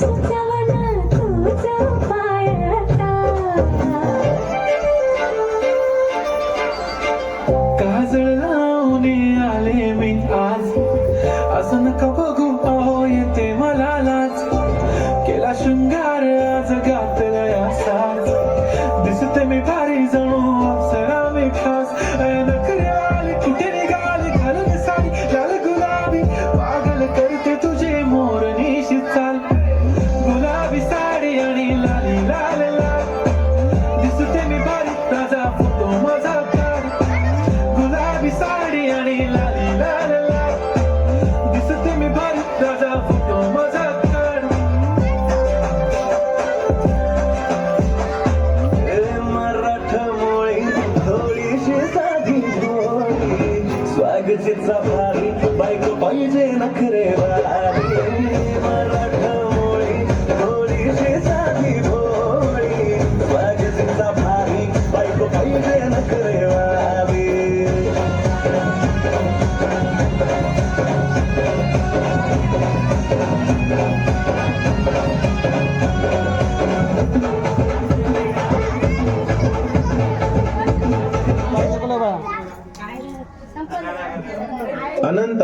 काजळ लावणे आले मी आज. असं नका बघू येते मला लाज. केला शृंगार आज गातळ असाच. दिसते मी भारी जणू गजित भारी बायको पाहिजे नखरे वारी